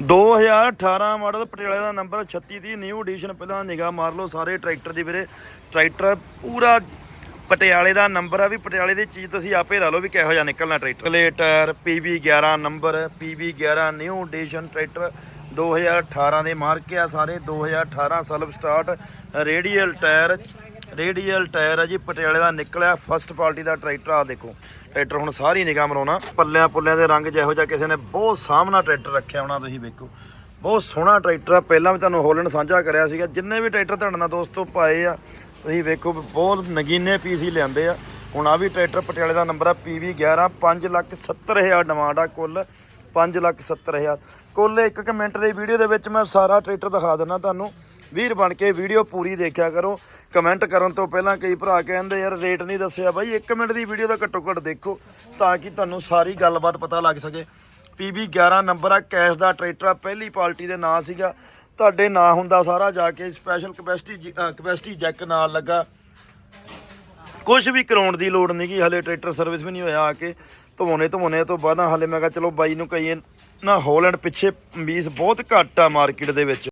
2018 model ਪਟਿਆਲੇ ਦਾ number 3630 new edition ਪਹਿਲਾਂ ਨਿਗਾਹ ਮਾਰ ਲਓ ਸਾਰੇ ਟਰੈਕਟਰ ਦੀ ਵੀਰੇ। ਟਰੈਕਟਰ ਪੂਰਾ ਪਟਿਆਲੇ ਦਾ ਨੰਬਰ ਆ ਵੀ ਪਟਿਆਲੇ ਦੀ ਚੀਜ਼ ਤੁਸੀਂ ਆਪੇ ਲਾ ਲਓ ਵੀ ਕਿਹੋ ਜਿਹਾ ਨਿਕਲਣਾ ਟਰੈਕਟਰ। ਅਗਲੇ tyre PV11 number PV11 new edition tractor 2018 ਦੇ ਮਾਰਕੇ ਆ ਸਾਰੇ 2018 self start radial tyre radial tyre ਆ ਜੀ, ਪਟਿਆਲੇ ਦਾ ਨਿਕਲਿਆ, ਫਸਟ ਪਾਰਟੀ ਦਾ ਟਰੈਕਟਰ ਆ ਦੇਖੋ। ਟਰੈਕਟਰ ਹੁਣ ਸਾਰੀ ਨਿਗਾਹ ਮਰਾਉਣਾ। ਪੱਲਿਆਂ ਪੁੱਲਿਆਂ ਦੇ ਰੰਗ ਜਿਹੋ ਜਿਹਾ ਕਿਸੇ ਨੇ ਬਹੁਤ ਸਾਹਮਣਾ ਟਰੈਕਟਰ ਰੱਖਿਆ ਹੋਣਾ, ਤੁਸੀਂ ਵੇਖੋ। ਬਹੁਤ ਸੋਹਣਾ ਟਰੈਕਟਰ ਆ। ਪਹਿਲਾਂ ਵੀ ਤੁਹਾਨੂੰ ਹੋਲੈਂਡ ਸਾਂਝਾ ਕਰਿਆ ਸੀਗਾ। ਜਿੰਨੇ ਵੀ ਟਰੈਕਟਰ ਤੁਹਾਡੇ ਨਾਲ ਦੋਸਤੋ ਪਾਏ ਆ, ਤੁਸੀਂ ਵੇਖੋ ਬਹੁਤ ਨਗੀਨੇ ਪੀਸ ਹੀ ਲਿਆਂਦੇ ਆ। ਹੁਣ ਆ ਵੀ ਟਰੈਕਟਰ ਪਟਿਆਲੇ ਦਾ ਨੰਬਰ ਆ PV 11 5 ਲੱਖ 70 ਹਜ਼ਾਰ ਡਿਮਾਂਡ ਆ ਕੁੱਲ। 5 ਲੱਖ 70 ਹਜ਼ਾਰ। ਕੁੱਲ ਇੱਕ ਇੱਕ ਮਿੰਟ ਦੀ ਵੀਡੀਓ ਦੇ ਵਿੱਚ ਮੈਂ ਸਾਰਾ ਟਰੈਕਟਰ ਦਿਖਾ ਦਿੰਦਾ ਤੁਹਾਨੂੰ। ਵੀਰ ਬਣ ਕੇ ਵੀਡੀਓ ਪੂਰੀ ਦੇਖਿਆ ਕਰੋ। ਕਮੈਂਟ ਕਰਨ ਤੋਂ ਪਹਿਲਾਂ ਕਈ ਭਰਾ ਕਹਿੰਦੇ, ਯਾਰ ਰੇਟ ਨਹੀਂ ਦੱਸਿਆ ਬਾਈ 1 ਮਿੰਟ ਦੀ ਵੀਡੀਓ ਦਾ ਘੱਟੋ ਘੱਟ ਦੇਖੋ, ਤਾਂ ਕਿ ਤੁਹਾਨੂੰ ਸਾਰੀ ਗੱਲਬਾਤ ਪਤਾ ਲੱਗ ਸਕੇ। PB 11 ਨੰਬਰ ਆ, ਕੈਸ਼ ਦਾ ਟਰੈਕਟਰ ਆ, ਪਹਿਲੀ ਪਾਰਟੀ ਦੇ ਨਾਂ ਸੀਗਾ। ਤੁਹਾਡੇ ਨਾਂ ਹੁੰਦਾ ਸਾਰਾ ਜਾ ਕੇ ਸਪੈਸ਼ਲ ਕਪੈਸਿਟੀ ਕਪੈਸਿਟੀ ਜੈਕ ਨਾਲ ਲੱਗਾ। ਕੁਝ ਵੀ ਕਰਾਉਣ ਦੀ ਲੋੜ ਨਹੀਂ ਕਿ ਹਲੇ ਟਰੈਕਟਰ ਸਰਵਿਸ ਵੀ ਨਹੀਂ ਹੋਇਆ ਆ ਕੇ। ਧਵਾਉਣੇ ਧਵਾਉਣੇ ਤੋਂ ਬਾਅਦ ਹਲੇ ਮੈਂ ਕਿਹਾ ਚਲੋ ਬਾਈ ਨੂੰ ਕਹੀਏ, ਨਾ ਹੋਲੈਂਡ ਪਿੱਛੇ ਮੀਸ ਬਹੁਤ ਘੱਟ ਆ ਮਾਰਕੀਟ ਦੇ ਵਿੱਚ।